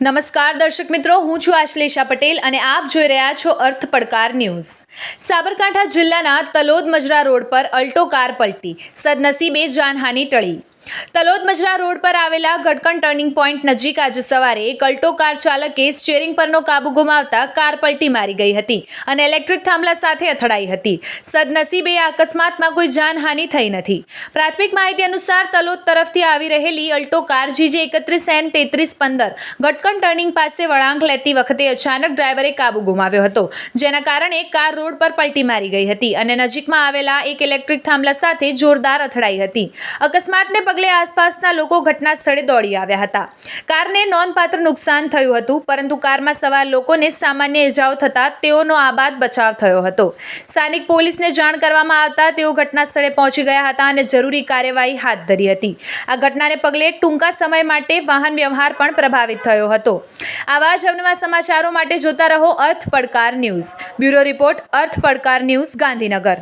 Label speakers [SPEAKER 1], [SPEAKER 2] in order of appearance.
[SPEAKER 1] નમસ્કાર દર્શક મિત્રો, હું છું આશ્લેષા પટેલ અને આપ જોઈ રહ્યા છો અર્થ પડકાર ન્યૂઝ. સાબરકાંઠા જિલ્લાના તલોદ મજરા રોડ પર અલ્ટો કાર પલટી. સદનસીબે જાનહાની ટળી. તલોદ મજરા રોડ પર આવેલા ગટકણ ટર્નિંગ પોઈન્ટ નજીક આજે સવારે એક અલ્ટો કાર ચાલકે સ્ટીયરિંગ પરનો કાબુ ગુમાવતા કાર પલટી મારી ગઈ હતી અને ઇલેક્ટ્રિક થાંભલા સાથે અથડાઈ હતી. સદનસીબે આ અકસ્માતમાં કોઈ જાનહાનિ થઈ નથી. પ્રાથમિક માહિતી અનુસાર તલોદ તરફથી આવી રહેલી અલ્ટો કાર જીજે એકત્રીસ એન તેત્રીસ પંદર ગટકણ ટર્નિંગ પાસે વળાંક લેતી વખતે અચાનક ડ્રાઈવરે કાબુ ગુમાવ્યો હતો, જેના કારણે કાર રોડ પર પલટી મારી ગઈ હતી અને નજીકમાં આવેલા એક ઇલેક્ટ્રિક થાંભલા સાથે જોરદાર અથડાઈ હતી. અકસ્માતને પગલે આસપાસના લોકો ઘટના સ્થળે દોડી આવ્યા હતા. કારને નોંધપાત્ર નુકસાન થયું હતું, પરંતુ કારમાં સવાર લોકોને સામાન્ય ઇજાઓ થતાં તેઓનો આબાદ બચાવ થયો હતો. સ્થાનિક પોલીસને જાણ કરવામાં આવતા તેઓ ઘટના સ્થળે પહોંચી ગયા હતા અને જરૂરી કાર્યવાહી હાથ ધરી હતી. આ ઘટનાને પગલે ટૂંકા સમય માટે વાહન વ્યવહાર પણ પ્રભાવિત થયો હતો. આવા જ અવનવા સમાચારો માટે જોતા રહો અર્થ પડકાર ન્યૂઝ. બ્યુરો રિપોર્ટ અર્થ પડકાર ન્યૂઝ ગાંધીનગર.